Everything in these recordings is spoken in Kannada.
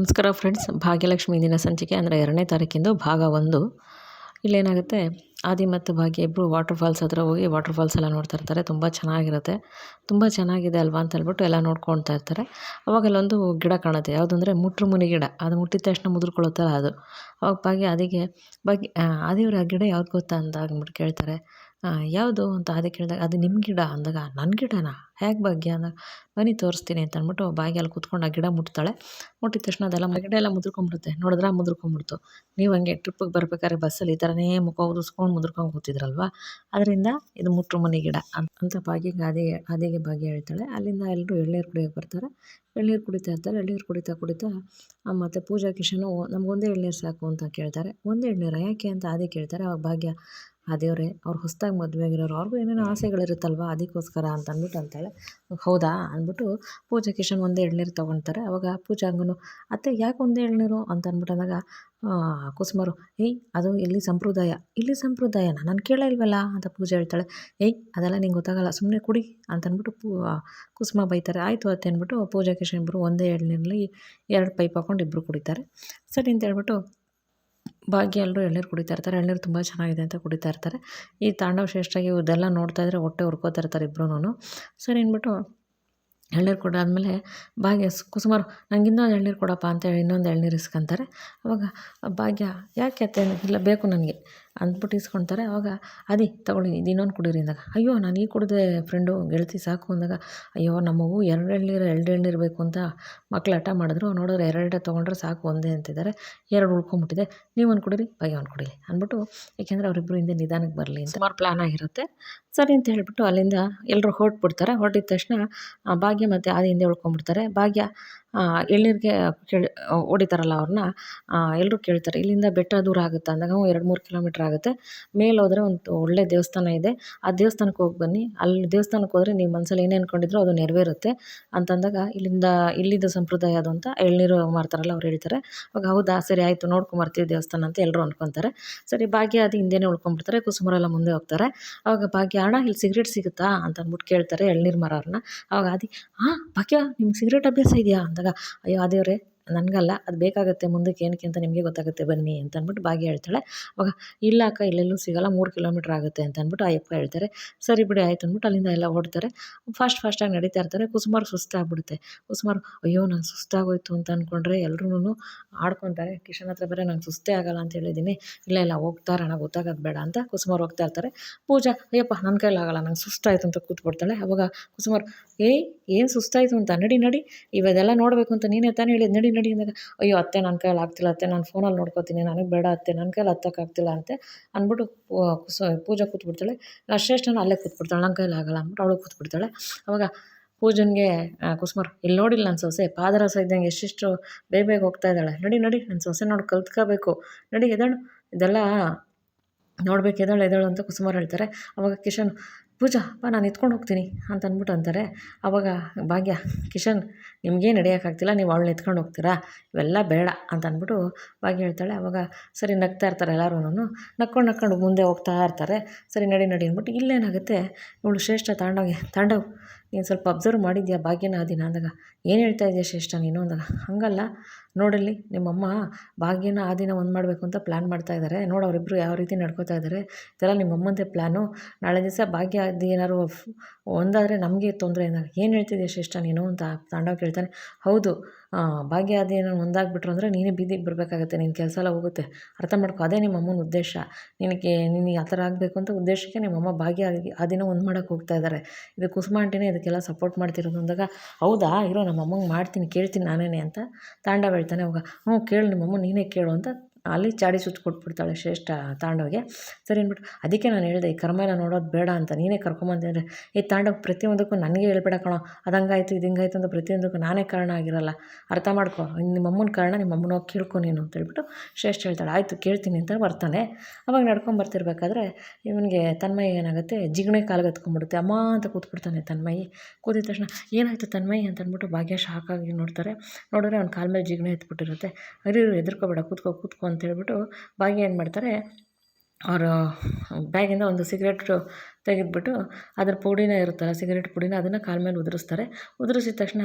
ನಮಸ್ಕಾರ ಫ್ರೆಂಡ್ಸ್. ಭಾಗ್ಯಲಕ್ಷ್ಮಿ ದಿನ ಸಂಚಿಕೆ ಅಂದರೆ ಎರಡನೇ ತಾರೀಕಿಂದು ಭಾಗ ಒಂದು. ಇಲ್ಲೇನಾಗುತ್ತೆ? ಆದಿ ಮತ್ತು ಭಾಗ್ಯ ಇಬ್ಬರು ವಾಟರ್ ಫಾಲ್ಸ್ ಹತ್ರ ಹೋಗಿ ವಾಟರ್ ಫಾಲ್ಸ್ ಎಲ್ಲ ನೋಡ್ತಾ ಇರ್ತಾರೆ. ತುಂಬ ಚೆನ್ನಾಗಿರುತ್ತೆ. ತುಂಬ ಚೆನ್ನಾಗಿದೆ ಅಲ್ವಾ ಅಂತ ಹೇಳ್ಬಿಟ್ಟು ಎಲ್ಲ ನೋಡ್ಕೊಳ್ತಾ ಇರ್ತಾರೆ. ಅವಾಗ ಅಲ್ಲೊಂದು ಗಿಡ ಕಾಣುತ್ತೆ. ಯಾವುದು ಅಂದರೆ ಮುಟ್ರು ಮುನಿ ಗಿಡ. ಅದು ಮುಟ್ಟಿದ ತಕ್ಷಣ ಮುದುರ್ಕೊಳ್ಳುತ್ತಲ್ಲ ಅದು. ಅವಾಗ ಭಾಗ್ಯ ಅದಕ್ಕೆ ಭಾಗ್ಯ ಆದಿವ್ರ ಆ ಗಿಡ ಯಾವ್ದು ಗೊತ್ತಾ ಅಂತ ಅಂದ್ಬಿಟ್ಟು ಕೇಳ್ತಾರೆ. ಯಾವುದು ಅಂತ ಅದಕ್ಕೆ ಕೇಳಿದಾಗ, ಅದು ನಿಮ್ಮ ಗಿಡ ಅಂದಾಗ ನನ್ನ ಗಿಡನಾ? ಹೇಗೆ ಭಾಗ್ಯ ಅಂದಾಗ, ಬನ್ನಿ ತೋರಿಸ್ತೀನಿ ಅಂತ ಅಂದ್ಬಿಟ್ಟು ಭಾಗ್ಯ ಅಲ್ಲಿ ಕೂತ್ಕೊಂಡು ಆ ಗಿಡ ಮುಟ್ತಾಳೆ. ಮುಟ್ಟಿದ ತಕ್ಷಣ ಅದೆಲ್ಲ ಗಿಡ ಎಲ್ಲ ಮುದ್ರಕೊಂಡ್ಬಿಡುತ್ತೆ ನೋಡಿದ್ರೆ ಮುದ್ರಕೊಂಡ್ಬಿಡ್ತು ನೀವು ಹಂಗೆ ಟ್ರಿಪ್ಪಿಗೆ ಬರ್ಬೇಕಾದ್ರೆ ಬಸ್ಸಲ್ಲಿ ಈ ಥರನೇ ಮುಖ ಉದಿಸ್ಕೊಂಡು ಮುದ್ರಕೊಂಡು ಕೂತಿದ್ರಲ್ವ? ಅದರಿಂದ ಇದು ಮುಟ್ರು ಮನೆ ಗಿಡ ಅಂತ ಭಾಗ್ಯ ಅದೇ ಅದೇಗೆ ಭಾಗ್ಯ ಹೇಳ್ತಾಳೆ. ಅಲ್ಲಿಂದ ಎಲ್ಲರೂ ಎಳ್ಳೇರು ಕುಡಿಯೋಕೆ ಬರ್ತಾರೆ. ಎಳ್ನೀರು ಕುಡಿತಾ ಇರ್ತಾರೆ. ಎಳ್ನೀರು ಕುಡಿತಾ ಕುಡಿತಾ ಮತ್ತು ಪೂಜಾ ಕಿಶನು, ನಮಗೊಂದೇ ಎಳ್ನೀರು ಸಾಕು ಅಂತ ಕೇಳ್ತಾರೆ. ಒಂದೇ ಎಳ್ನೀರು? ಯಾಕೆ? ಅಂತ ಅದೇ ಕೇಳ್ತಾರೆ. ಅವಾಗ ಭಾಗ್ಯ ಆ ದೇವರೇ, ಅವ್ರು ಹೊಸ್ದಾಗಿ ಮದುವೆ ಆಗಿರೋರು, ಅವ್ರಿಗೂ ಏನೇನೋ ಆಸೆಗಳಿರುತ್ತಲ್ವ? ಅದಕ್ಕೋಸ್ಕರ ಅಂತ ಅಂದ್ಬಿಟ್ಟು ಅಂತಾಳೆ. ಹೌದಾ? ಅಂದ್ಬಿಟ್ಟು ಪೂಜೆ ಕಿಶನ್ ಒಂದೇ ಎಳ್ನೀರು ತೊಗೊಳ್ತಾರೆ ಅವಾಗ ಪೂಜೆ ಹಂಗೂ ಅತ್ತೆ, ಯಾಕೆ ಒಂದೇ ಎಳ್ನೀರು? ಅಂತ ಅಂದ್ಬಿಟ್ಟು ಅಂದಾಗ ಕುಸುಮರು, ಏಯ್, ಅದು ಇಲ್ಲಿ ಸಂಪ್ರದಾಯ. ಇಲ್ಲಿ ಸಂಪ್ರದಾಯನ? ನಾನು ಕೇಳೇ ಇಲ್ವಲ್ಲ? ಅಂತ ಪೂಜೆ ಹೇಳ್ತಾಳೆ. ಏಯ್, ಅದೆಲ್ಲ ನಿಂಗೆ ಗೊತ್ತಾಗಲ್ಲ ಸುಮ್ಮನೆ ಕುಡಿ. ಅಂತ ಅಂದ್ಬಿಟ್ಟು ಪೂ ಕುಸುಮ ಬೈತಾರೆ. ಆಯಿತು ಅತ್ತೆ, ಅಂದ್ಬಿಟ್ಟು ಪೂಜಾ ಕಿಶನ್ ಇಬ್ಬರು ಒಂದೇ ಎಳ್ನೀರಲ್ಲಿ ಎರಡು ಪೈಪ್ ಹಾಕೊಂಡು ಇಬ್ಬರು ಕುಡಿತಾರೆ. ಸರಿ ಅಂತ ಹೇಳ್ಬಿಟ್ಟು ಭಾಗ್ಯ ಎಲ್ಲರೂ ಎಳ್ನೀರು ಕುಡಿತಾ ಇರ್ತಾರೆ, ಎಳ್ನೀರು ತುಂಬ ಚೆನ್ನಾಗಿದೆ ಅಂತ ಕುಡಿತಾ ಇರ್ತಾರೆ. ಈ ತಾಂಡವ ಶ್ರೇಷ್ಠಾಗಿ ಇದೆಲ್ಲ ನೋಡ್ತಾ ಇದ್ದರೆ ಹೊಟ್ಟೆ ಹುರ್ಕೋತಾ ಇರ್ತಾರೆ ಇಬ್ಬರೂ ಸರಿ ಅಂದ್ಬಿಟ್ಟು ಎಳ್ನೀರು ಕೊಡಾದ್ಮೇಲೆ ಭಾಗ್ಯ ಕುಸುಮಾರು ನಂಗೆ ಇನ್ನೊಂದು ಎಳ್ನೀರು ಕೊಡಪ್ಪ ಅಂತೇಳಿ ಇನ್ನೊಂದು ಎಳ್ನೀರು ಇಸ್ಕೊಂತಾರೆ. ಅವಾಗ ಭಾಗ್ಯ, ಯಾಕೆ ಅತ್ತೆ, ಇಲ್ಲ ಬೇಕು ನನಗೆ? ಅಂದ್ಬಿಟ್ಟು ಇಸ್ಕೊಳ್ತಾರೆ ಆವಾಗ ಅದೇ ತಗೊಳ್ಳಿ ಇದು ಇನ್ನೊಂದು ಕುಡೀರಿ ಅಂದಾಗ ಅಯ್ಯೋ ನಾನು ಈ ಕುಡಿದೆ ಫ್ರೆಂಡು ಗೆಳತಿ ಸಾಕು ಅಂದಾಗ ಅಯ್ಯೋ ನಮ್ಮವು ಎರಡು ಎಳ್ನೀರು ಎರಡು ಎಳ್ನೀರು ಬೇಕು ಅಂತ ಮಕ್ಳು ಹಠ ಮಾಡಿದ್ರು. ನೋಡಿದ್ರೆ ಎರಡೇ ತೊಗೊಂಡ್ರೆ ಸಾಕು ಒಂದೇ ಅಂತಿದ್ದಾರೆ. ಎರಡು ಉಳ್ಕೊಂಬಿಟ್ಟಿದೆ. ನೀವು ಒಂದು ಕುಡೀರಿ ಅಯ್ಯೋ ಒಂದು ಕುಡೀರಿ ಅಂದ್ಬಿಟ್ಟು ಏಕೆಂದರೆ ಅವರಿಬ್ಬರು ಹಿಂದೆ ನಿಧಾನಕ್ಕೆ ಬರಲಿ ಅಂತ. ಸುಮಾರು ಪ್ಲ್ಯಾನ್ ಆಗಿರುತ್ತೆ. ಸರಿ ಅಂತ ಹೇಳಿಬಿಟ್ಟು ಅಲ್ಲಿಂದ ಎಲ್ಲರೂ ಹೊರಟ್ಬಿಡ್ತಾರೆ. ಹೊರಟಿದ ತಕ್ಷಣ ಭಾಗ್ಯ ಮತ್ತು ಆದಿ ಹಿಂದೆ ಉಳ್ಕೊಂಬಿಡ್ತಾರೆ. ಭಾಗ್ಯ ಎಳ್ನೀರಿಗೆ ಕೇಳಿ ಹೊಡಿತಾರಲ್ಲ ಅವ್ರನ್ನ ಎಲ್ಲರೂ ಕೇಳ್ತಾರೆ, ಇಲ್ಲಿಂದ ಬೆಟ್ಟ ದೂರ ಆಗುತ್ತಾ? ಅಂದಾಗ ಹ್ಞೂ, ಎರಡು ಮೂರು ಕಿಲೋಮೀಟ್ರ್ ಆಗುತ್ತೆ. ಮೇಲೆ ಹೋದರೆ ಒಂದು ಒಳ್ಳೆಯ ದೇವಸ್ಥಾನ ಇದೆ. ಆ ದೇವಸ್ಥಾನಕ್ಕೆ ಹೋಗಿ ಬನ್ನಿ. ಅಲ್ಲಿ ದೇವಸ್ಥಾನಕ್ಕೆ ಹೋದರೆ ನೀವು ಮನಸ್ಸಲ್ಲಿ ಏನೇ ಅಂದ್ಕೊಂಡಿದ್ರೋ ಅದು ನೆರವೇರುತ್ತೆ. ಅಂತಂದಾಗ ಇಲ್ಲಿಂದ, ಇಲ್ಲಿದ್ದ ಸಂಪ್ರದಾಯ ಅದು ಅಂತ ಎಳ್ನೀರು ಮಾರ್ತಾರಲ್ಲ ಅವ್ರು ಹೇಳ್ತಾರೆ. ಅವಾಗ ಹೌದಾ, ಸರಿ ಆಯಿತು ನೋಡ್ಕೊಂಬರ್ತೀವಿ ದೇವಸ್ಥಾನ ಅಂತ ಎಲ್ಲರೂ ಅಂದ್ಕೊತಾರೆ ಸರಿ, ಭಾಗ್ಯ ಅದು ಹಿಂದೆನೇ ಉಳ್ಕೊಂಡ್ಬಿಡ್ತಾರೆ. ಕುಸುಮರೆಲ್ಲ ಮುಂದೆ ಹೋಗ್ತಾರೆ. ಅವಾಗ ಭಾಗ್ಯ, ಅಣ್ಣ, ಇಲ್ಲಿ ಸಿಗರೇಟ್ ಸಿಗುತ್ತಾ? ಅಂತ ಅಂದ್ಬಿಟ್ಟು ಕೇಳ್ತಾರೆ ಎಳ್ನೀರು ಮಾರೋರನ್ನ ಅವಾಗ ಅದಿ ಹಾಂ ಭಾಗ್ಯ, ನಿಮ್ಗೆ ಸಿಗರೇಟ್ ಅಭ್ಯಾಸ ಇದೆಯಾ? ಅಂದಾಗ ಅಯ್ಯೋ ಆ ದೇವರೇ ನನಗಲ್ಲ, ಅದು ಬೇಕಾಗುತ್ತೆ ಮುಂದಕ್ಕೆ ಏನಕ್ಕೆ ಅಂತ ನಿಮಗೆ ಗೊತ್ತಾಗುತ್ತೆ, ಬನ್ನಿ ಅಂತ ಅಂದ್ಬಿಟ್ಟು ಭಾಗ್ಯ ಹೇಳ್ತಾಳೆ. ಅವಾಗ, ಇಲ್ಲ ಅಕ್ಕ, ಇಲ್ಲೆಲ್ಲೂ ಸಿಗಲ್ಲ, ಮೂರು ಕಿಲೋಮೀಟ್ರ್ ಆಗುತ್ತೆ ಅಂತ ಅಂದ್ಬಿಟ್ಟು ಆಯಪ್ಪ ಹೇಳ್ತಾರೆ. ಸರಿ ಬಿಡಿ, ಆಯ್ತು ಅಂದ್ಬಿಟ್ಟು ಅಲ್ಲಿಂದ ಎಲ್ಲ ಓಡ್ತಾರೆ ಫಾಸ್ಟ್ ಫಾಸ್ಟಾಗಿ ನಡೀತಾ ಇರ್ತಾರೆ. ಕುಸುಮಾರು ಸುಸ್ತಾಗ್ಬಿಡುತ್ತೆ. ಕುಸುಮಾರು, ಅಯ್ಯೋ ನಾನು ಸುಸ್ತಾಗೋಯ್ತು ಅಂತ ಅಂದ್ಕೊಂಡ್ರೆ ಎಲ್ಲರೂ ಆಡ್ಕೊತಾರೆ. ಕಿಶನ್ ಹತ್ರ ಬೇರೆ ನಂಗೆ ಸುಸ್ತೇ ಆಗಲ್ಲ ಅಂತ ಹೇಳಿದ್ದೀನಿ ಇಲ್ಲ ಇಲ್ಲ ಹೋಗ್ತಾರಣ ಗೊತ್ತಾಗೋದು ಬೇಡ ಅಂತ ಕುಸುಮಾರು ಹೋಗ್ತಾ ಇರ್ತಾರೆ. ಪೂಜಾ, ಅಯ್ಯಪ್ಪ ನನ್ನ ಕೈಲಾಗಲ್ಲ, ನಂಗೆ ಸುಸ್ತಾಯಿತು ಅಂತ ಕೂತ್ಬಿಡ್ತಾಳೆ. ಅವಾಗ ಕುಸುಮಾರು, ಏಯ್, ಏನು ಸುಸ್ತಾಯಿತು ಅಂತ? ನಡಿ ನಡಿ. ಇವೆಲ್ಲ ನೋಡಬೇಕು ಅಂತ ನೀನೇ ತಾನೇ ಹೇಳಿದ್ದು ನಡಿ. ಅಂದಾಗ, ಅಯ್ಯೋ ಅತ್ತೆ ನನ್ನ ಕೈಯಲ್ಲಿ ಆಗ್ತಿಲ್ಲ, ಅತ್ತೆ ನಾನು ಫೋನಲ್ಲಿ ನೋಡ್ಕೋತೀನಿ, ನನಗೆ ಬೇಡ ಅತ್ತೆ ನನ್ನ ಕೈಯಲ್ಲಿ ಹತ್ತಕ್ಕಾಗ್ತಿಲ್ಲ ಅಂತೆ ಅಂದ್ಬಿಟ್ಟು ಪೂಜೆ ಕೂತ್ಬಿಡ್ತಾಳೆ. ಶ್ರೇಷ್ಠನ ಅಲ್ಲೇ ಕೂತ್ಬಿಡ್ತಾಳೆ ನನ್ನ ಕೈಯಲ್ಲಿ ಆಗಲ್ಲ ಅಂದ್ಬಿಟ್ಟು ಅವಳು ಕೂತ್ಬಿಡ್ತಾಳೆ. ಅವಾಗ ಪೂಜನ್ಗೆ ಕುಸುಮಾರ್, ಇಲ್ಲಿ ನೋಡಿಲ್ಲ ನನ್ನ ಸೊಸೆ, ಪಾದರಸ ಇದ್ದಂಗೆ ಎಷ್ಟೆಷ್ಟು ಬೇಗ ಬೇಗ ಹೋಗ್ತಾ ಇದ್ದಾಳೆ. ನಡಿ ನಡಿ ನನ್ನ ಸೊಸೆ ನೋಡಿ ಕಲ್ತ್ಕೋಬೇಕು. ನಡಿ ಎದಳು ಇದೆಲ್ಲ ನೋಡ್ಬೇಕು ಎದಳು ಎದಳು ಅಂತ ಕುಸುಮಾರು ಹೇಳ್ತಾರೆ. ಅವಾಗ ಕಿಶನ್ ಪೂಜಾ, ಬಾ ನಾನು ಎತ್ಕೊಂಡು ಹೋಗ್ತೀನಿ ಅಂತ ಅಂದ್ಬಿಟ್ಟು ಅಂತಾರೆ. ಆವಾಗ ಭಾಗ್ಯ, ಕಿಶನ್, ನಿಮಗೇನು ನಡೆಯೋಕ್ಕಾಗ್ತಿಲ್ಲ, ನೀವು ಅವಳನ್ನ ಎತ್ಕೊಂಡು ಹೋಗ್ತೀರಾ? ಇವೆಲ್ಲ ಬೇಡ ಅಂತ ಅಂದ್ಬಿಟ್ಟು ಭಾಗ್ಯ ಹೇಳ್ತಾಳೆ. ಅವಾಗ ಸರಿ ನಗ್ತಾ ಇರ್ತಾರೆ ಎಲ್ಲರೂನು ನಕ್ಕೊಂಡು ನಕ್ಕೊಂಡು ಮುಂದೆ ಹೋಗ್ತಾ ಇರ್ತಾರೆ. ಸರಿ ನಡಿ ನಡಿ ಅಂದ್ಬಿಟ್ಟು ಇಲ್ಲೇನಾಗುತ್ತೆ? ಇವಳು ಶ್ರೇಷ್ಠ ತಾಂಡವ್ಗೆ, ತಾಂಡವ್ ನೀನು ಸ್ವಲ್ಪ ಅಬ್ಸರ್ವ್ ಮಾಡಿದ್ಯಾ ಭಾಗ್ಯನ ದಿನ ಅಂದಾಗ? ಏನು ಹೇಳ್ತಾ ಇದೆಯಾ ಶ್ರೇಷ್ಠ ನೀನು ಅಂದಾಗ? ಹಾಗಲ್ಲ. ನೋಡಲ್ಲಿ ನಿಮ್ಮಮ್ಮ ಭಾಗ್ಯನ ಆ ದಿನ ಒಂದು ಮಾಡಬೇಕು ಅಂತ ಪ್ಲ್ಯಾನ್ ಮಾಡ್ತಾ ಇದ್ದಾರೆ ನೋಡು ಅವರಿಬ್ಬರು ಯಾವ ರೀತಿ ನಡ್ಕೋತಾ ಇದ್ದಾರೆ ಇದೆಲ್ಲ ನಿಮ್ಮಮ್ಮಂದೇ ಪ್ಲ್ಯಾನು ನಾಳೆ ದಿವಸ ಭಾಗ್ಯ ಅದು ಏನಾದ್ರು ಒಂದಾದರೆ ನಮಗೆ ತೊಂದರೆ ಅಂದಾಗ. ಏನು ಹೇಳ್ತಿದ್ಯಾ ಶ್ರೇಷ್ಠ ನೀನು ಅಂತ ತಾಂಡವ ಕೇಳ್ತಾನೆ. ಹೌದು. ಭಾಗ್ಯ ಅದೇನೋ ಒಂದಾಗ್ಬಿಟ್ರು ಅಂದರೆ ನೀನೇ ಬೀದಿಗೆ ಬರಬೇಕಾಗತ್ತೆ ನಿನ್ನ ಕೆಲಸ ಎಲ್ಲ ಹೋಗುತ್ತೆ. ಅರ್ಥ ಮಾಡ್ಕೊ, ಅದೇ ನಿಮ್ಮ ಅಮ್ಮನ ಉದ್ದೇಶ. ನಿನಗೆ ನಿನಗೆ ಆ ಥರ ಆಗಬೇಕು ಅಂತ ಉದ್ದೇಶಕ್ಕೆ ನಿಮ್ಮಮ್ಮ ಭಾಗ್ಯ ಆ ದಿನ ಒಂದು ಮಾಡೋಕ್ಕೆ ಹೋಗ್ತಾ ಇದ್ದಾರೆ. ಇದು ಕುಸುಮ ಆಂಟಿನೇ ಇದಕ್ಕೆಲ್ಲ ಸಪೋರ್ಟ್ ಮಾಡ್ತಿರೋದು ಅಂದಾಗ, ಹೌದಾ? ಇರೋ, ನಮ್ಮ ಅಮ್ಮಂಗೆ ಮಾಡ್ತೀನಿ, ಕೇಳ್ತೀನಿ ನಾನೇ ಅಂತ ತಾಂಡವ ಹೇಳ್ತಾನೆ ಅವಾಗ ಹ್ಞೂ, ಕೇಳು ನಿಮ್ಮಮ್ಮ ನೀನೇ ಕೇಳು ಅಂತ ಅಲ್ಲಿ ಚಾಡಿ ಸುತ್ತು ಕೊಟ್ಬಿಡ್ತಾಳೆ ಶ್ರೇಷ್ಠ ತಾಂಡವ್ಗೆ. ಸರಿ ಅಂದ್ಬಿಟ್ಟು, ಅದಕ್ಕೆ ನಾನು ಹೇಳಿದೆ, ಈ ಕರ್ಮ ನೋಡೋದು ಬೇಡ ಅಂತ. ನೀನೇ ಕರ್ಕೊಂಬಂದ್ರೆ ಈ ತಾಂಡವ್, ಪ್ರತಿಯೊಂದಕ್ಕೂ ನನಗೆ ಹೇಳ್ಬೇಡ ಕಣೋ. ಅದು ಹಂಗಾಯ್ತು, ಇದು ಹಿಂಗಾಯ್ತು ಅಂತ ಪ್ರತಿಯೊಂದಕ್ಕೂ ನಾನೇ ಕಾರಣ ಆಗಿರಲ್ಲ. ಅರ್ಥ ಮಾಡ್ಕೊ. ನಿಮ್ಮ ಅಮ್ಮನ ಕಾರಣ ನಿಮ್ಮ ಅಮ್ಮನ ಹೋಗಿ ಕೇಳ್ಕೊ ನೀನು ಅಂತೇಳ್ಬಿಟ್ಟು ಶ್ರೇಷ್ಠ ಹೇಳ್ತಾಳೆ. ಆಯಿತು, ಕೇಳ್ತೀನಿ ಅಂತ ಬರ್ತಾನೆ. ಅವಾಗ ನಡ್ಕೊಂಬರ್ತಿರ್ಬೇಕಾದ್ರೆ ಇವನಿಗೆ ತನ್ಮಯಿ ಏನಾಗುತ್ತೆ, ಜಿಗಣೆ ಕಾಲಿಗೆ ಹತ್ಕೊಂಡ್ಬಿಡುತ್ತೆ ಅಮ್ಮ ಅಂತ ಕೂತ್ಬಿಡ್ತಾನೆ ತನ್ಮಯಿ. ಕೂತಿದ ತಕ್ಷಣ, ಏನಾಯಿತು ತನ್ಮಯಿ? ಅಂತ ಅಂದ್ಬಿಟ್ಟು ಭಾಗ್ಯ ಶಾಕಾಗಿ ನೋಡ್ತಾರೆ. ನೋಡಿದ್ರೆ ಅವ್ನ ಕಾಲ ಮೇಲೆ ಜಿಗಣೆ ಎತ್ಬಿಟ್ಟಿರುತ್ತೆ. ಅರಿ ಎದುರ್ಕೋಬೇಡ, ಕೂತ್ಕೋ, ಕೂತ್ಕೊ ಅಂತ ಹೇಳ್ಬಿಟ್ಟು ಭಾಗ್ಯ ಏನು ಮಾಡ್ತಾರೆ ಅವರು ಬ್ಯಾಗಿಂದ ಒಂದು ಸಿಗರೇಟ್ ತೆಗೆದ್ಬಿಟ್ಟು ಅದ್ರ ಪುಡಿನ ಇರುತ್ತಲ್ಲ, ಸಿಗರೇಟ್ ಪುಡಿನ ಅದನ್ನು ಕಾಲ ಮೇಲೆ ಉದುರಿಸ್ತಾರೆ. ಉದುರಿಸಿದ ತಕ್ಷಣ,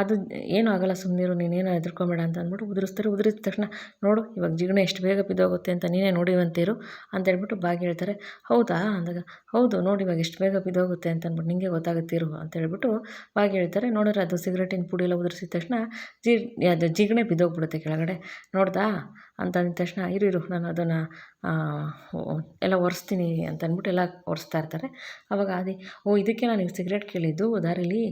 ಅದು ಏನೂ ಆಗಲ್ಲ ಸುಮ್ಮನಿರು ನೀನೇನು ಹೆದರ್ಕೊಬೇಡ ಅಂತ ಅಂದ್ಬಿಟ್ಟು ಉದುರಿಸ್ತಾರೆ. ಉದುರಿದ ತಕ್ಷಣ, ನೋಡು, ಇವಾಗ ಜಿಗಣೆ ಎಷ್ಟು ಬೇಗ ಬಿದ್ದೋಗುತ್ತೆ ಅಂತ ನೀನೇ ನೋಡಿವಂತೀರು ಅಂತ ಹೇಳ್ಬಿಟ್ಟು ಬಾಗಿ ಹೇಳ್ತಾರೆ. ಹೌದಾ? ಅಂದಾಗ, ಹೌದು, ನೋಡಿ ಇವಾಗ ಎಷ್ಟು ಬೇಗ ಬಿದ್ದೋಗುತ್ತೆ ಅಂತ ಅಂದ್ಬಿಟ್ಟು ನಿಂಗೆ ಗೊತ್ತಾಗುತ್ತಿರು ಅಂತ ಹೇಳ್ಬಿಟ್ಟು ಬಾಗಿ ಹೇಳ್ತಾರೆ. ನೋಡಿದ್ರೆ ಅದು ಸಿಗರೇಟಿನ ಪುಡಿ ಎಲ್ಲ ಉದುರಿಸಿದ ತಕ್ಷಣ, ಜಿ, ಅದು ಜಿಗಣೆ ಬಿದ್ದೋಗ್ಬಿಡುತ್ತೆ ಕೆಳಗಡೆ. ನೋಡ್ದಾ? ಅಂತ ಅಂದ ತಕ್ಷಣ, ಇರು ಇರು, ನಾನು ಅದನ್ನು ಎಲ್ಲ ಒರೆಸ್ತೀನಿ ಅಂತ ಅಂದ್ಬಿಟ್ಟು ಎಲ್ಲ ಒರೆಸ್ತಾ ಅವಾಗ ಆದಿ, ಓ, ಇದಕ್ಕೆ ನಾನು ಸಿಗರೇಟ್ ಕೇಳಿದ್ದು, ದಾರಿಲಿ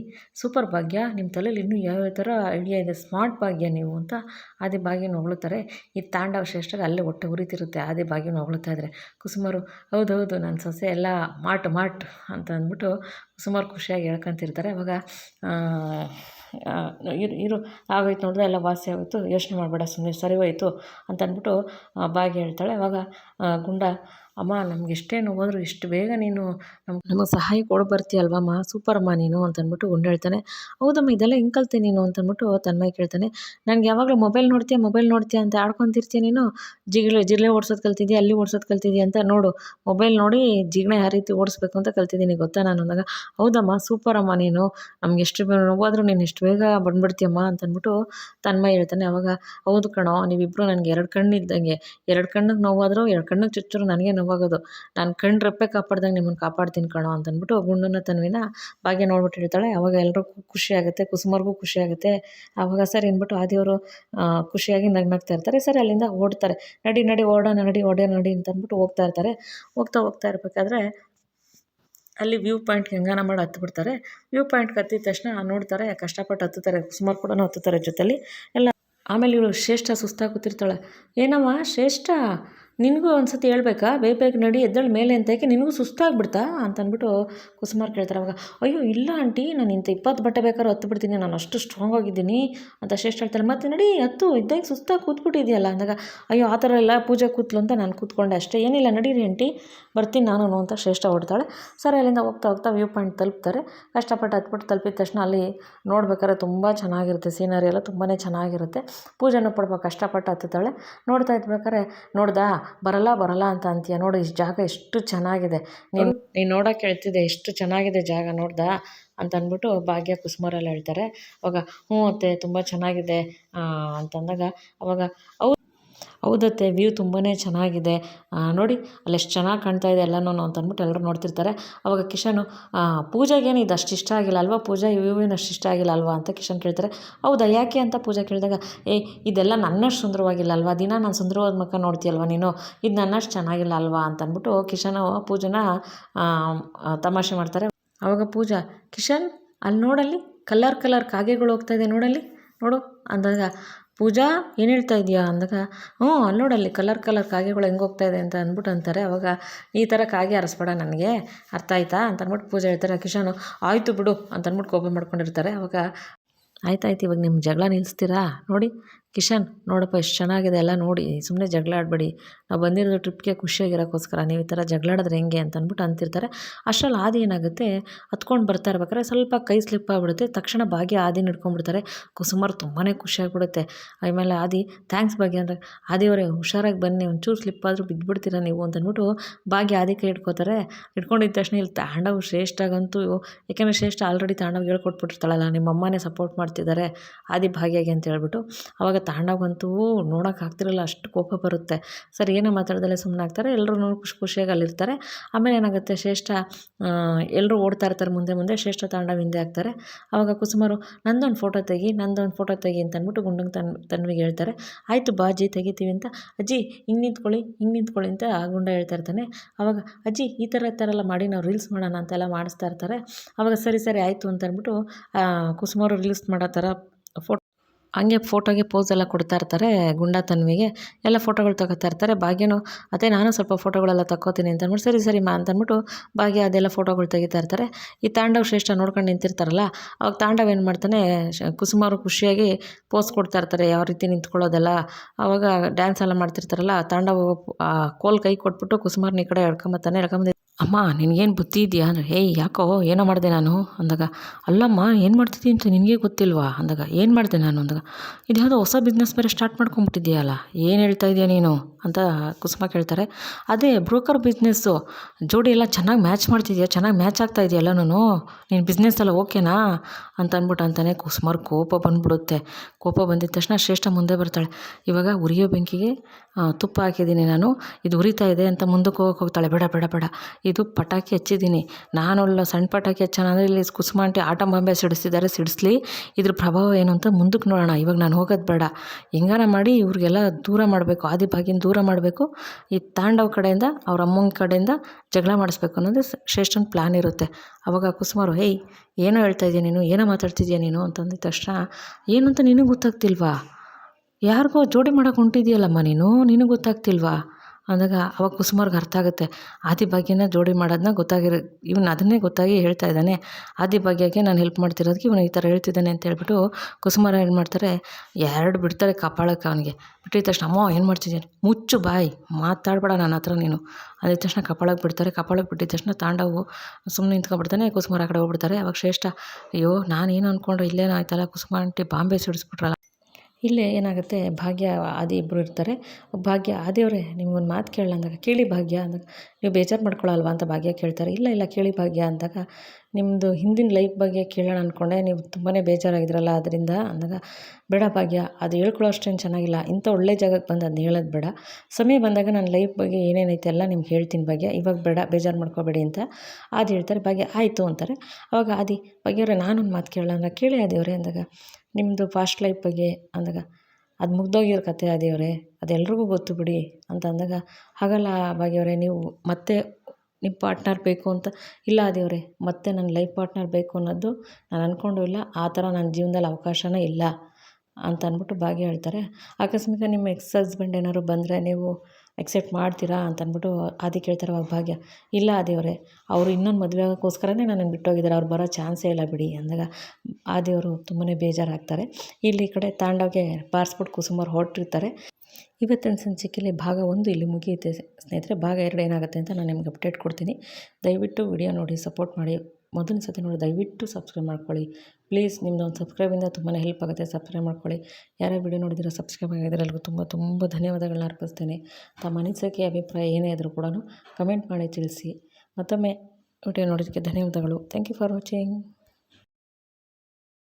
ಸೂಪರ್ ಭಾಗ್ಯ ನಿಮ್ಮ ತಲೆಯಲ್ಲಿ ಇನ್ನೂ ಯಾವ ಥರ ಐಡಿಯಾ ಇದೆ, ಸ್ಮಾರ್ಟ್ ಭಾಗ್ಯ ನೀವು ಅಂತ ಆದಿ ಭಾಗ್ಯನ ಹೊಗಳುತ್ತಾರೆ. ಈ ತಾಂಡವ ಶ್ರೇಷ್ಠಗೆ ಅಲ್ಲೇ ಹೊಟ್ಟೆ ಉರಿತಿರುತ್ತೆ, ಆದಿ ಭಾಗ್ಯನ ಹೊಗಳುತ್ತಾ ಇದ್ದಾರೆ ಕುಸುಮರು, ಹೌದು ಹೌದು ನನ್ನ ಸೊಸೆ ಎಲ್ಲ ಮಾಟ್ ಮಾಟ್ ಅಂತ ಅಂದ್ಬಿಟ್ಟು ಸುಮಾರು ಖುಷಿಯಾಗಿ ಹೇಳ್ಕೊಂತಿರ್ತಾರೆ. ಅವಾಗ ಇರು ಇರು, ಆಗೋಯ್ತು ನೋಡಿದ್ರೆ ಎಲ್ಲ ವಾಸಿ ಆಗೋಯ್ತು, ಯೋಚನೆ ಮಾಡಬೇಡ ಸುಮ್ಮನೆ ಸರಿ ಹೋಯ್ತು ಅಂತ ಅಂದ್ಬಿಟ್ಟು ಭಾಗ್ಯ ಹೇಳ್ತಾಳೆ. ಅವಾಗ ಗುಂಡ ಅಮ್ಮ, ನಮ್ಗೆ ಎಷ್ಟೇ ನೋವಾದರೂ ಇಷ್ಟು ಬೇಗ ನೀನು ನಮ್ಗೆ ನಮಗೆ ಸಹಾಯ ಕೊಡು ಬರ್ತೀಯಲ್ವಮ್ಮ ಸೂಪರಮ್ಮ ನೀನು ಅಂತಂದ್ಬಿಟ್ಟು ಗುಂಡ ಹೇಳ್ತಾನೆ ಹೌದಮ್ಮ, ಇದೆಲ್ಲ ಹಿಂಗೆ ಕಲ್ತೆ ನೀನು ಅಂತಂದ್ಬಿಟ್ಟು ತನ್ಮಯ್ ಕೇಳ್ತಾನೆ. ನನಗೆ ಯಾವಾಗಲೂ ಮೊಬೈಲ್ ನೋಡ್ತೀಯ ಮೊಬೈಲ್ ನೋಡ್ತೀಯ ಅಂತ ಆಡ್ಕೊತಿರ್ತೀಯ ನೀನು? ಜಿಗಿಲೆ ಜಿರಳೆ ಓಡಿಸೋದು ಕಲ್ತಿದ್ಯಾ, ಅಲ್ಲಿ ಓಡಿಸೋದು ಕಲ್ತಿದ್ಯಾ ಅಂತ ನೋಡು. ಮೊಬೈಲ್ ನೋಡಿ ಜಿಗಣೆ ಯಾವ ರೀತಿ ಓಡಿಸ್ಬೇಕು ಅಂತ ಕಲ್ತಿದ್ದೀನಿ ಗೊತ್ತಾ ನಾನು ಅಂದಾಗ. ಹೌದಮ್ಮ, ಸೂಪರಮ್ಮ ನೀನು. ನಮ್ಗೆ ಎಷ್ಟು ನೋವಾದರೂ ನೀನು ಎಷ್ಟು ಬೇಗ ಬಂದ್ಬಿಡ್ತೀಯಮ್ಮ ಅಂತಂದ್ಬಿಟ್ಟು ತನ್ಮಯ್ ಹೇಳ್ತಾನೆ. ಅವಾಗ, ಹೌದು ಕಣೋ ನೀವಿಬ್ಬರು ನನಗೆ ಎರಡು ಕಣ್ಣು ಇದ್ದಂಗೆ. ಎರಡು ಕಣ್ಣಿಗೆ ನೋವಾದರೂ, ಎರಡು ಕಣ್ಣಿಗೆ ಚುಚ್ಚರು, ನನಗೆ ನೋವಾಗೋದು ನಾನು ಕಣ್ಣು ರೆಪ್ಪೆ ಕಾಪಾಡ್ದಂಗೆ ನಿಮ್ಮನ್ನು ಕಾಪಾಡ್ತೀನಿ ಕಣೋ ಅಂತಂದ್ಬಿಟ್ಟು ಗುಂಡನ ತನ್ವಿನ ಭಾಗ್ಯ ನೋಡ್ಬಿಟ್ಟು ಹೇಳ್ತಾಳೆ. ಅವಾಗ ಎಲ್ರಿಗೂ ಖುಷಿ ಆಗುತ್ತೆ, ಕುಸುಮರ್ಗೂ ಖುಷಿ ಆಗುತ್ತೆ. ಆವಾಗ ಸರ್ ಅಂದ್ಬಿಟ್ಟು ಆದಿಯವರು ಖುಷಿಯಾಗಿ ನಗ್ನಾಗ್ತಾ ಇರ್ತಾರೆ. ಸರ್ ಅಲ್ಲಿಂದ ಓಡ್ತಾರೆ. ನಡಿ ನಡಿ, ಓಡೋಣ, ನಡಿ ಓಡೋ ನಡಿ ಅಂತ ಅಂದ್ಬಿಟ್ಟು ಹೋಗ್ತಾ ಇರ್ತಾರೆ. ಹೋಗ್ತಾ ಹೋಗ್ತಾ ಇರಬೇಕಾದ್ರೆ ಅಲ್ಲಿ ವ್ಯೂ ಪಾಯಿಂಟ್ಗೆ ಹೆಂಗಾನ ಮಾಡಿ ಹತ್ಬಿಡ್ತಾರೆ ವ್ಯೂ ಪಾಯಿಂಟ್ ಹತ್ತಿದ ತಕ್ಷಣ ನೋಡ್ತಾರೆ, ಕಷ್ಟಪಟ್ಟು ಹತ್ತುತ್ತಾರೆ ಸುಮಾರು ಕೂಡ ಹತ್ತುತ್ತಾರೆ ಜೊತೆಲಿ ಎಲ್ಲ ಆಮೇಲೆ ಇವಳು ಶ್ರೇಷ್ಠ ಸುಸ್ತಾಗಿ ಕೂತಿರ್ತಾಳೆ. ಏನಮ್ಮ ಶ್ರೇಷ್ಠ? ನಿನಗೂ ಒಂದು ಸತಿ ಹೇಳ್ಬೇಕಾ? ಬೇಗ ಬೇಗ ನಡಿ, ಎದ್ದೇಳು ಮೇಲೆ ಅಂತ ಯಾಕೆ ನಿನಗೂ ಸುಸ್ತಾಗ್ಬಿಡ್ತಾ? ಅಂತ ಅಂದ್ಬಿಟ್ಟು ಕುಸುಮಾರ್ ಕೇಳ್ತಾರೆ ಅವಾಗ, ಅಯ್ಯೋ, ಇಲ್ಲ ಆಂಟಿ, ನಾನು ಇಂಥ ಇಪ್ಪತ್ತು ಬಟ್ಟೆ ಬೇಕಾದ್ರೂ ಹತ್ತು ಬಿಡ್ತೀನಿ, ನಾನು ಅಷ್ಟು ಸ್ಟ್ರಾಂಗ್ ಆಗಿದ್ದೀನಿ. ಅಂತ ಶ್ರೇಷ್ಠ ಹೇಳ್ತಾರೆ, ಮತ್ತೆ ನಡಿ, ಹತ್ತು ಇದ್ದಾಗ ಸುಸ್ತಾಗಿ ಕೂತ್ಬಿಟ್ಟಿದೆಯಲ್ಲ? ಅಂದಾಗ, ಅಯ್ಯೋ, ಆ ಥರ ಎಲ್ಲ ಪೂಜೆ ಕೂತ್ಲು ಅಂತ ನಾನು ಕೂತ್ಕೊಂಡೆ ಅಷ್ಟೇ, ಏನಿಲ್ಲ, ನಡೀರಿ ಆಂಟಿ, ಬರ್ತೀನಿ ನಾನು ಅಂತ ಶ್ರೇಷ್ಠ ಹೊಡ್ತಾಳೆ ಸರ್, ಅಲ್ಲಿಂದ ಹೋಗ್ತಾ ಹೋಗ್ತಾ ವ್ಯೂ ಪಾಯಿಂಟ್ ತಲುಪ್ತಾರೆ. ಕಷ್ಟಪಟ್ಟು ಹತ್ಬಿಟ್ಟು ತಲುಪಿದ ತಕ್ಷಣ ಅಲ್ಲಿ ನೋಡ್ಬೇಕಾದ್ರೆ ತುಂಬ ಚೆನ್ನಾಗಿರುತ್ತೆ, ಸೀನರಿ ಎಲ್ಲ ತುಂಬಾ ಚೆನ್ನಾಗಿರುತ್ತೆ. ಪೂಜೆನೂ ಪಡ್ಬೇಕು, ಕಷ್ಟಪಟ್ಟು ಹತ್ತುತ್ತಾಳೆ. ನೋಡ್ತಾ ಇದ್ಬೇಕಾದ್ರೆ, ನೋಡ್ದಾ ಬರಲ್ಲ ಬರಲ್ಲ ಅಂತ ಅಂತೀಯ? ನೋಡು ಇಷ್ಟು ಜಾಗ ಎಷ್ಟು ಚೆನ್ನಾಗಿದೆ. ನೀನು ನೀನು ನೋಡೋಕೆ ಹೇಳ್ತಿದ್ದೆ ಎಷ್ಟು ಚೆನ್ನಾಗಿದೆ ಜಾಗ ನೋಡ್ದಾ ಅಂತ ಅಂದ್ಬಿಟ್ಟು ಭಾಗ್ಯ ಕುಸುಮರೆಲ್ಲ ಹೇಳ್ತಾರೆ. ಅವಾಗ ಹ್ಞೂ ಅತ್ತೆ ತುಂಬ ಚೆನ್ನಾಗಿದೆ ಅಂತಂದಾಗ ಅವಾಗ ಹೌದು ಹೌದತ್ತೆ ವ್ಯೂ ತುಂಬಾ ಚೆನ್ನಾಗಿದೆ. ನೋಡಿ ಅಲ್ಲಿ ಎಷ್ಟು ಚೆನ್ನಾಗಿ ಕಾಣ್ತಾ ಇದೆ ಎಲ್ಲನೂ ಅಂತ ಅಂದ್ಬಿಟ್ಟು ಎಲ್ಲರೂ ನೋಡ್ತಿರ್ತಾರೆ. ಅವಾಗ ಕಿಶನು ಪೂಜೆಗೇನು ಇದು ಅಷ್ಟು ಇಷ್ಟ ಆಗಿಲ್ಲ ಅಲ್ವಾ? ಪೂಜಾ ಈ ವ್ಯೂ ಅಷ್ಟು ಇಷ್ಟ ಆಗಿಲ್ಲ ಅಲ್ವಾ ಅಂತ ಕಿಶನ್ ಕೇಳ್ತಾರೆ. ಹೌದಾ, ಯಾಕೆ ಅಂತ ಪೂಜಾ ಕೇಳಿದಾಗ, ಏ, ಇದೆಲ್ಲ ನನ್ನಷ್ಟು ಸುಂದರವಾಗಿಲ್ಲ ಅಲ್ವಾ? ದಿನ ನಾನು ಸುಂದರವಾದ ಮುಖ ನೋಡ್ತೀಯಲ್ವ ನೀನು? ಇದು ನನ್ನಷ್ಟು ಚೆನ್ನಾಗಿಲ್ಲ ಅಲ್ವಾ? ಅಂತ ಅಂದ್ಬಿಟ್ಟು ಕಿಶನು ಪೂಜನ ತಮಾಷೆ ಮಾಡ್ತಾರೆ. ಅವಾಗ ಪೂಜಾ, ಕಿಶನ್, ಅಲ್ಲಿ ನೋಡಲ್ಲಿ ಕಲರ್ ಕಲರ್ ಕಾಗೆಗಳು ಹೋಗ್ತಾ ಇದೆ ನೋಡಲ್ಲಿ? ನೋಡು, ಅಂದಾಗ ಪೂಜಾ, ಏನು ಹೇಳ್ತಾ ಇದೆಯಾ? ಅಂದಾಗ, ಹ್ಞೂ ಅಲ್ಲಿ ನೋಡಲ್ಲಿ ಕಲರ್ ಕಲರ್ ಕಾಗೆಗಳು ಹೆಂಗೆ ಹೋಗ್ತಾ ಇದೆ ಅಂತ ಅಂದ್ಬಿಟ್ಟು ಅಂತಾರೆ. ಅವಾಗ, ಈ ಥರ ಕಾಗೆ ಅರಸ್ಬೇಡ ನನಗೆ, ಅರ್ಥ ಆಯ್ತಾ? ಅಂತ ಅಂದ್ಬಿಟ್ಟು ಪೂಜೆ ಹೇಳ್ತಾರೆ. ಕಿಶನು, ಆಯಿತು ಬಿಡು, ಅಂತ ಅಂದ್ಬಿಟ್ಟು ಕೋಪ ಮಾಡ್ಕೊಂಡಿರ್ತಾರೆ. ಅವಾಗ, ಆಯ್ತಾಯ್ತು, ಇವಾಗ ನಿಮ್ಮ ಜಗಳ ನಿಲ್ಲಿಸ್ತೀರಾ ನೋಡಿ ಕಿಶನ್, ನೋಡಪ್ಪ, ಎಷ್ಟು ಚೆನ್ನಾಗಿದೆ ಎಲ್ಲ ನೋಡಿ ಸುಮ್ಮನೆ ಜಗಳ ಆಡಬೇಡಿ. ನಾವು ಬಂದಿರೋದು ಟ್ರಿಪ್ಗೆ ಖುಷಿಯಾಗಿರೋಕ್ಕೋಸ್ಕರ ನೀವು ಈ ಥರ ಜಗಳಾಡಿದ್ರೆ ಹೆಂಗೆ ಅಂತ ಅಂದ್ಬಿಟ್ಟು ಅಂತಿರ್ತಾರೆ. ಅಷ್ಟರಲ್ಲಿ ಆದಿ ಏನಾಗುತ್ತೆ ಹತ್ಕೊಂಡು ಬರ್ತಾ ಇರ್ಬೇಕಾದ್ರೆ ಸ್ವಲ್ಪ ಕೈ ಸ್ಲಿಪ್ ಆಗಿಬಿಡುತ್ತೆ, ತಕ್ಷಣ ಭಾಗ್ಯ ಆದಿನ ಹಿಡ್ಕೊಂಡ್ಬಿಡ್ತಾರೆ. ಕುಸುಮಾರು ತುಂಬಾ ಖುಷಿಯಾಗಿಬಿಡುತ್ತೆ ಆಮೇಲೆ ಆದಿ ಥ್ಯಾಂಕ್ಸ್ ಭಾಗ್ಯ ಅಂದರೆ, ಆದಿಯವರೇ, ಹುಷಾರಾಗಿ ಬನ್ನಿ, ಒಂಚೂರು ಸ್ಲಿಪ್ ಆದರೂ ಬಿದ್ದುಬಿಡ್ತೀರಾ ನೀವು? ಅಂತ ಅಂದ್ಬಿಟ್ಟು ಭಾಗ್ಯ ಆದಿ ಕೈ ಹಿಡ್ಕೋತಾರೆ. ಹಿಡ್ಕೊಂಡಿದ್ದ ತಕ್ಷಣ ಇಲ್ಲಿ ತಾಂಡವ್ ಶ್ರೇಷ್ಠಗಂತೂ ಯಾಕೆಂದರೆ ಶ್ರೇಷ್ಠ ಆಲ್ರೆಡಿ ತಾಂಡವ್ ಹೇಳ್ಕೊಟ್ಬಿಟ್ಟಿರ್ತಾಳಲ್ಲ, ನಿಮ್ಮ ಅಮ್ಮನೇ ಸಪೋರ್ಟ್ ಮಾಡ್ತಿದ್ದಾರೆ, ಆದಿ ಭಾಗ್ಯಗೆ ಅಂತ ಹೇಳ್ಬಿಟ್ಟು. ಅವಾಗ ತಾಂಡವಂತೂ ನೋಡೋಕೆ ಆಗ್ತಿರಲ್ಲ, ಅಷ್ಟು ಕೋಪ ಬರುತ್ತೆ. ಸರ್, ಏನೋ ಮಾತಾಡ್ದಲ್ಲೇ ಸುಮ್ಮನೆ ಆಗ್ತಾರೆ ಎಲ್ಲರೂ ಖುಷಿ ಖುಷಿಯಾಗಿ ಅಲ್ಲಿರ್ತಾರೆ. ಆಮೇಲೆ ಏನಾಗುತ್ತೆ, ಶ್ರೇಷ್ಠ ಎಲ್ಲರೂ ಓಡ್ತಾ ಇರ್ತಾರೆ ಮುಂದೆ ಮುಂದೆ, ಶ್ರೇಷ್ಠ ತಾಂಡವ ಹಿಂದೆ ಆಗ್ತಾರೆ. ಆವಾಗ ಕುಸುಮರು, ನಂದೊಂದು ಫೋಟೋ ತೆಗಿ, ನಂದೊಂದು ಫೋಟೋ ತೆಗಿ ಅಂತ ಅಂದ್ಬಿಟ್ಟು ಗುಂಡಂಗೆ ತನ್, ತನ್ವಿಗೆ ಹೇಳ್ತಾರೆ. ಆಯಿತು ಬಾಜಿ ತೆಗಿತೀವಿ ಅಂತ. ಅಜ್ಜಿ, ಹಿಂಗೆ ನಿಂತ್ಕೊಳ್ಳಿ ಹಿಂಗೆ ನಿಂತ್ಕೊಳ್ಳಿ ಅಂತ ಆ ಗುಂಡ ಹೇಳ್ತಾ ಇರ್ತಾನೆ. ಆವಾಗ ಅಜ್ಜಿ, ಈ ಥರ ಈ ಥರ ಎಲ್ಲ ಮಾಡಿ, ನಾವು ರೀಲ್ಸ್ ಮಾಡೋಣ ಅಂತೆಲ್ಲ ಮಾಡಿಸ್ತಾ ಇರ್ತಾರೆ. ಆವಾಗ ಸರಿ ಸರಿ, ಆಯಿತು ಅಂತ ಅಂದ್ಬಿಟ್ಟು ಕುಸುಮರು ರೀಲ್ಸ್ ಮಾಡೋ ಥರ ಫೋಟೋ ಹಂಗೆ ಫೋಟೋಗೆ ಪೋಸೆಲ್ಲ ಕೊಡ್ತಾ ಇರ್ತಾರೆ ಗುಂಡ ತನ್ವಿಗೆ. ಎಲ್ಲ ಫೋಟೋಗಳು ತಗೋತಾ ಇರ್ತಾರೆ. ಭಾಗ್ಯನು, ಅದೇ ನಾನು ಸ್ವಲ್ಪ ಫೋಟೋಗಳೆಲ್ಲ ತಕ್ಕೋತೀನಿ ಅಂತ ಅಂದ್ಬಿಟ್ಟು, ಸರಿ ಸರಿ ಮಾ ಅಂತಂದ್ಬಿಟ್ಟು ಭಾಗ್ಯ ಅದೆಲ್ಲ ಫೋಟೋಗಳು ತೆಗಿತಾ ಇರ್ತಾರೆ. ಈ ತಾಂಡವ್ ಶ್ರೇಷ್ಠ ನೋಡ್ಕೊಂಡು ನಿಂತಿರ್ತಾರಲ್ಲ, ಅವಾಗ ತಾಂಡವ್ ಏನು ಮಾಡ್ತಾನೆ ಕುಸುಮಾರು ಖುಷಿಯಾಗಿ ಪೋಸ್ ಕೊಡ್ತಾ ಇರ್ತಾರೆ. ಯಾವ ರೀತಿ ನಿಂತ್ಕೊಳ್ಳೋದೆಲ್ಲ ಆವಾಗ ಡ್ಯಾನ್ಸ್ ಎಲ್ಲ ಮಾಡ್ತಿರ್ತಾರಲ್ಲ, ತಾಂಡವ್ ಕೋಲ್ ಕೈ ಕೊಟ್ಬಿಟ್ಟು ಕುಸುಮಾರ್ನ ಈ ಕಡೆ ಎಳ್ಕೊಂಬತ್ತಾನೆ, ಎಳ್ಕೊಂಬಂದು ಅಮ್ಮ, ನಿನಗೇನು ಬುದ್ಧಿ ಇದೆಯಾ? ಅಂದರೆ ಏಯ್ ಯಾಕೋ, ಏನೋ ಮಾಡಿದೆ ನಾನು? ಅಂದಾಗ, ಅಲ್ಲಮ್ಮ, ಏನು ಮಾಡ್ತಿದ್ದೀನಿ ಅಂತ ನಿನಗೆ ಗೊತ್ತಿಲ್ವಾ? ಅಂದಾಗ, ಏನು ಮಾಡಿದೆ ನಾನು? ಅಂದಾಗ, ಇದು ಯಾವುದೋ ಹೊಸ ಬಿಸ್ನೆಸ್ ಬೇರೆ ಸ್ಟಾರ್ಟ್ ಮಾಡ್ಕೊಂಬಿಟ್ಟಿದ್ಯಲ್ಲ ಏನು ಹೇಳ್ತಾ ಇದೀಯ ನೀನು? ಅಂತ ಕುಸುಮ ಕೇಳ್ತಾರೆ. ಅದೇ ಬ್ರೋಕರ್ ಬಿಸ್ನೆಸ್ಸು ಜೋಡಿ ಎಲ್ಲ ಚೆನ್ನಾಗಿ ಮ್ಯಾಚ್ ಮಾಡ್ತಿದ್ಯಾ? ಚೆನ್ನಾಗಿ ಮ್ಯಾಚ್ ಆಗ್ತಾ ಇದೆಯಲ್ಲ ಎಲ್ಲನೂ ನೀನು ಬಿಸ್ನೆಸ್ ಎಲ್ಲ ಓಕೆನಾ ಅಂತ ಅಂದ್ಬಿಟ್ಟು ಅಂತಾನೆ ಕುಸುಮಾರ್ ಕೋಪ ಬಂದ್ಬಿಡುತ್ತೆ. ಕೋಪ ಬಂದಿದ ತಕ್ಷಣ ಶ್ರೇಷ್ಠ ಮುಂದೆ ಬರ್ತಾಳೆ. ಇವಾಗ ಉರಿಯೋ ಬೆಂಕಿಗೆ ತುಪ್ಪ ಹಾಕಿದ್ದೀನಿ ನಾನು. ಇದು ಉರಿತಾ ಇದೆ ಅಂತ ಮುಂದಕ್ಕೆ ಹೋಗಕ್ಕೆ ಹೋಗ್ತಾಳೆ. ಬೇಡ ಬೇಡ ಬೇಡ. ಇದು ಪಟಾಕಿ ಹಚ್ಚಿದ್ದೀನಿ. ನಾನು ಸಣ್ಣ ಪಟಾಕಿ ಹಚ್ಚೋಣ ಅಂದರೆ ಇಲ್ಲಿ ಕುಸುಮಾಂಟಿ ಆಟ ಬಾಂಬೆ ಸಿಡಿಸಿದ್ದಾರೆ. ಸಿಡಿಸ್ಲಿ. ಇದ್ರ ಪ್ರಭಾವ ಏನು ಅಂತ ಮುಂದಕ್ಕೆ ನೋಡೋಣ. ಇವಾಗ ನಾನು ಹೋಗೋದು ಬೇಡ. ಹೆಂಗಾರ ಮಾಡಿ ಇವ್ರಿಗೆಲ್ಲ ದೂರ ಮಾಡಬೇಕು. ಆದಿಭಾಗಿನ ದೂರ ಮಾಡಬೇಕು. ಈ ತಾಂಡವ ಕಡೆಯಿಂದ, ಅವ್ರ ಅಮ್ಮನ ಕಡೆಯಿಂದ ಜಗಳ ಮಾಡಿಸ್ಬೇಕು ಅನ್ನೋದು ಶ್ರೇಷ್ಠನ ಪ್ಲ್ಯಾನ್ ಇರುತ್ತೆ. ಅವಾಗ ಕುಸುಮಾರು, ಹೇಯ್, ಏನೋ ಹೇಳ್ತಾ ಇದೀಯ ನೀನು? ಏನೋ ಮಾತಾಡ್ತಿದ್ಯಾ ನೀನು? ಅಂತಂದಿದ ತಕ್ಷಣ, ಏನು ಅಂತ ನಿನಗೆ ಗೊತ್ತಾಗ್ತಿಲ್ವಾ? ಯಾರಿಗೋ ಜೋಡಿ ಮಾಡೋಕೆ ಹೊಂಟಿದ್ಯಲ್ಲಮ್ಮ ನೀನು? ನಿನಗೆ ಗೊತ್ತಾಗ್ತಿಲ್ವಾ? ಅಂದಾಗ ಅವಾಗ ಕುಸುಮಾರ್ಗೆ ಅರ್ಥ ಆಗುತ್ತೆ. ಆದಿ ಭಾಗ್ಯನ ಜೋಡಿ ಮಾಡೋದನ್ನ ಗೊತ್ತಾಗಿರೋ, ಇವ್ನು ಅದನ್ನೇ ಗೊತ್ತಾಗಿ ಹೇಳ್ತಾ ಇದ್ದಾನೆ. ಆದಿ ಭಾಗ್ಯಗೆ ನಾನು ಹೆಲ್ಪ್ ಮಾಡ್ತಿರೋದಕ್ಕೆ ಇವನು ಈ ಥರ ಹೇಳ್ತಿದ್ದಾನೆ ಅಂತ ಹೇಳ್ಬಿಟ್ಟು ಕುಸುಮಾರ ಏನು ಮಾಡ್ತಾರೆ ಎರಡು ಬಿಡ್ತಾರೆ ಕಪಾಳಕ್ಕೆ ಅವನಿಗೆ. ಬಿಟ್ಟಿದ ತಕ್ಷಣ, ಅಮ್ಮ, ಏನು ಮಾಡ್ತಿದ್ದೀನಿ ಮುಚ್ಚು ಬಾಯ್, ಮಾತಾಡಬೇಡ ನನ್ನ ಹತ್ರ ನೀನು. ಅದಿದ ತಕ್ಷಣ ಕಪಾಳಕ್ಕೆ ಬಿಡ್ತಾರೆ. ಕಪಾಳಕ್ಕೆ ಬಿಟ್ಟಿದ ತಕ್ಷಣ ತಾಂಡವು ಸುಮ್ಮನೆ ನಿಂತ್ಕೊಂಡ್ಬಿಡ್ತಾನೆ, ಕುಸುಮಾರ ಆ ಕಡೆ ಹೋಗ್ಬಿಡ್ತಾರೆ. ಅವಾಗ ಶ್ರೇಷ್ಠ, ಅಯ್ಯೋ, ನಾನೇನು ಅಂದ್ಕೊಂಡು ಇಲ್ಲೇನೋ ಆಯ್ತಲ್ಲ ಕುಸುಮ ಆಂಟಿ ಬಾಂಬೆ ಸಿಡಿಸ್ಬಿಟ್ರಲ್ಲ. ಇಲ್ಲೇ ಏನಾಗುತ್ತೆ, ಭಾಗ್ಯ ಆದಿ ಇಬ್ಬರು ಇರ್ತಾರೆ. ಭಾಗ್ಯ ಆದಿಯವರೇ, ನಿಮ್ಗೊಂದು ಮಾತು ಕೇಳಲ್ಲ ಅಂದಾಗ, ಕೇಳಿ ಭಾಗ್ಯ ಅಂದಾಗ, ನೀವು ಬೇಜಾರು ಮಾಡ್ಕೊಳಲ್ವಾ ಅಂತ ಭಾಗ್ಯ ಕೇಳ್ತಾರೆ. ಇಲ್ಲ ಇಲ್ಲ, ಕೇಳಿ ಭಾಗ್ಯ ಅಂದಾಗ ನಿಮ್ಮದು ಹಿಂದಿನ ಲೈಫ್ ಬಗ್ಗೆ ಕೇಳೋಣ ಅಂದ್ಕೊಂಡೆ ನೀವು ತುಂಬಾ ಬೇಜಾರಾಗಿದ್ರಲ್ಲ ಅದರಿಂದ ಅಂದಾಗ, ಬೇಡ ಭಾಗ್ಯ, ಅದು ಹೇಳ್ಕೊಳ್ಳೋ ಅಷ್ಟೇನು ಚೆನ್ನಾಗಿಲ್ಲ, ಇಂಥ ಒಳ್ಳೆ ಜಾಗಕ್ಕೆ ಬಂದು ಅದನ್ನ ಹೇಳೋದು ಬೇಡ. ಸಮಯ ಬಂದಾಗ ನನ್ನ ಲೈಫ್ ಬಗ್ಗೆ ಏನೇನೈತೆ ಎಲ್ಲ ನಿಮ್ಗೆ ಹೇಳ್ತೀನಿ ಭಾಗ್ಯ, ಇವಾಗ ಬೇಡ, ಬೇಜಾರು ಮಾಡ್ಕೋಬೇಡಿ ಅಂತ ಆದಿ ಹೇಳ್ತಾರೆ. ಭಾಗ್ಯ, ಆಯಿತು ಅಂತಾರೆ. ಅವಾಗ ಆದಿ, ಭಾಗ್ಯವರೇ, ನಾನೊಂದು ಮಾತು ಕೇಳೋಣ, ಕೇಳಿ ಆದಿಯವರೇ ಅಂದಾಗ ನಿಮ್ಮದು ಫಾಸ್ಟ್ ಲೈಫ್ ಬಗ್ಗೆ ಅಂದಾಗ, ಅದು ಮುಗ್ದೋಗಿರೋ ಕತೆ ಅದೇವ್ರೆ ಅದು ಎಲ್ರಿಗೂ ಗೊತ್ತು ಬಿಡಿ ಅಂತ ಅಂದಾಗ, ಹಾಗಲ್ಲ ಭಾಗ್ಯವರೇ ನೀವು ಮತ್ತೆ ನಿಮ್ಮ ಪಾರ್ಟ್ನರ್ ಬೇಕು ಅಂತ, ಇಲ್ಲ ದೇವರೇ ಮತ್ತೆ ನನ್ನ ಲೈಫ್ ಪಾರ್ಟ್ನರ್ ಬೇಕು ಅನ್ನೋದು ನಾನು ಅಂದ್ಕೊಂಡು ಇಲ್ಲ, ಆ ಥರ ನನ್ನ ಜೀವನದಲ್ಲಿ ಅವಕಾಶನೇ ಇಲ್ಲ ಅಂತ ಅಂದ್ಬಿಟ್ಟು ಭಾಗ್ಯ ಹೇಳ್ತಾರೆ. ಆಕಸ್ಮಿಕ ನಿಮ್ಮ ಎಕ್ಸ್ ಹಸ್ಬೆಂಡ್ ಏನಾದ್ರು ಬಂದರೆ ನೀವು ಎಕ್ಸೆಪ್ಟ್ ಮಾಡ್ತೀರಾ ಅಂತ ಅಂದ್ಬಿಟ್ಟು ಆದಿ ಕೇಳ್ತಾರೆ ಅವಾಗ ಭಾಗ್ಯ. ಇಲ್ಲ ಆದಿಯವರೇ, ಅವರು ಇನ್ನೊಂದು ಮದುವೆ ಆಗೋಕ್ಕೋಸ್ಕರನೇ ನನ್ನನ್ನು ಬಿಟ್ಟೋಗಿದ್ದಾರೆ, ಅವ್ರು ಬರೋ ಚಾನ್ಸೇ ಇಲ್ಲ ಬಿಡಿ ಅಂದಾಗ ಆದಿಯವರು ತುಂಬಾ ಬೇಜಾರಾಗ್ತಾರೆ. ಇಲ್ಲಿ ಈ ಕಡೆ ತಾಂಡವ್ಗೆ ಬಾರಿಸ್ಬಿಟ್ಟು ಕುಸುಮಾರು ಹೊರಟಿರ್ತಾರೆ. ಇವತ್ತಿನ ಸಂಚಿಕೆಯಲ್ಲಿ ಭಾಗ ಒಂದು ಇಲ್ಲಿ ಮುಗಿಯುತ್ತೆ. ಸ್ನೇಹಿತರೆ, ಭಾಗ ಎರಡು ಏನಾಗುತ್ತೆ ಅಂತ ನಾನು ನಿಮ್ಗೆ ಅಪ್ಡೇಟ್ ಕೊಡ್ತೀನಿ. ದಯವಿಟ್ಟು ವಿಡಿಯೋ ನೋಡಿ ಸಪೋರ್ಟ್ ಮಾಡಿ. ಮೊದಲನೇ ಸತಿ ನೋಡಿ ದಯವಿಟ್ಟು ಸಬ್ಸ್ಕ್ರೈಬ್ ಮಾಡ್ಕೊಳ್ಳಿ. ಪ್ಲೀಸ್ ನಿಮ್ಮದು ಒಂದು ಸಬ್ಸ್ಕ್ರೈಬಿಂದ ತುಂಬಾ ಹೆಲ್ಪ್ ಆಗುತ್ತೆ ಸಬ್ಸ್ಕ್ರೈಬ್ ಮಾಡ್ಕೊಳ್ಳಿ. ಯಾರೇ ವಿಡಿಯೋ ನೋಡಿದಿರೋ ಸಬ್ಸ್ಕ್ರೈಬ್ ಆಗಿದ್ರೆ ಎಲ್ಲರಿಗೂ ತುಂಬ ತುಂಬ ಧನ್ಯವಾದಗಳನ್ನ ಅರ್ಪಿಸ್ತೇನೆ. ತಮ್ಮ ಅನಿಸಿಕೆ, ಅಭಿಪ್ರಾಯ ಏನೇ ಆದರೂ ಕೂಡ ಕಮೆಂಟ್ ಮಾಡಿ ತಿಳಿಸಿ. ಮತ್ತೊಮ್ಮೆ ವಿಡಿಯೋ ನೋಡೋದಕ್ಕೆ ಧನ್ಯವಾದಗಳು. Thank you for watching